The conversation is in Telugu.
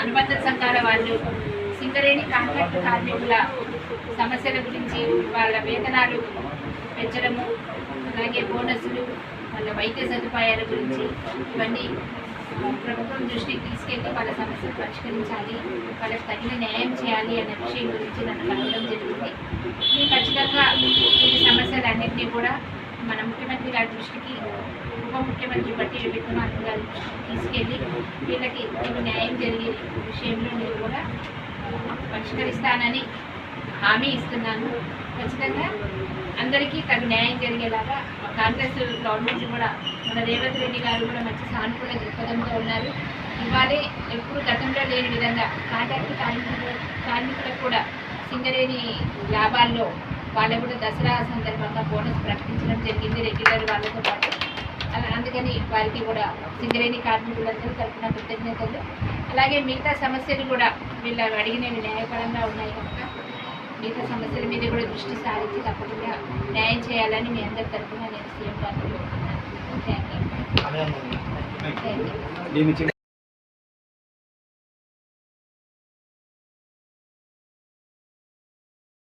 అనుబంధ సంఘాల వాళ్ళు సింగరేణి కాంట్రాక్ట్ కార్మికుల సమస్యల గురించి వాళ్ళ వేతనాలు పెంచడము అలాగే బోనస్లు వాళ్ళ వైద్య సదుపాయాల గురించి ఇవన్నీ ప్రభుత్వం దృష్టికి తీసుకెళ్ళి వాళ్ళ సమస్యలు పరిష్కరించాలి వాళ్ళకి తగిన న్యాయం చేయాలి అనే విషయం గురించి నన్ను కలగడం జరిగింది. ఈ ఖచ్చితంగా ఈ సమస్యలన్నింటినీ కూడా మన ముఖ్యమంత్రి గారి దృష్టికి ఉప ముఖ్యమంత్రి బట్టి విక్రమార్క గారి దృష్టికి తీసుకెళ్ళి వీళ్ళకి న్యాయం జరిగే విషయంలో నేను కూడా పరిష్కరిస్తానని హామీ ఇస్తున్నాను. ఖచ్చితంగా అందరికీ తగు న్యాయం జరిగేలాగా మా కాంగ్రెస్ గవర్నమెంట్ కూడా మన రేవంత్ రెడ్డి గారు కూడా మంచి సానుకూల దృక్పథంతో ఉన్నారు. ఇవాళే ఎప్పుడు గతంలో లేని విధంగా కాంట్రాక్ట్ కార్మికులు కార్మికులకు కూడా సింగరేణి లాభాల్లో వాళ్ళు కూడా దసరా సందర్భంగా బోనస్ ప్రకటించడం జరిగింది. రెగ్యులర్ వాళ్ళతో పాటు అందుకని వారికి కూడా సింగరేణి కార్మికులందరూ తరఫున కృతజ్ఞతలు. అలాగే మిగతా సమస్యలు కూడా వీళ్ళు అడిగినవి న్యాయపరంగా ఉన్నాయి కనుక మిగతా సమస్యల మీద కూడా దృష్టి సారించి తప్పకుండా న్యాయం చేయాలని మీ అందరి తరఫున నేను సీఎం గారిని కోరుతున్నాను థ్యాంక్ యూ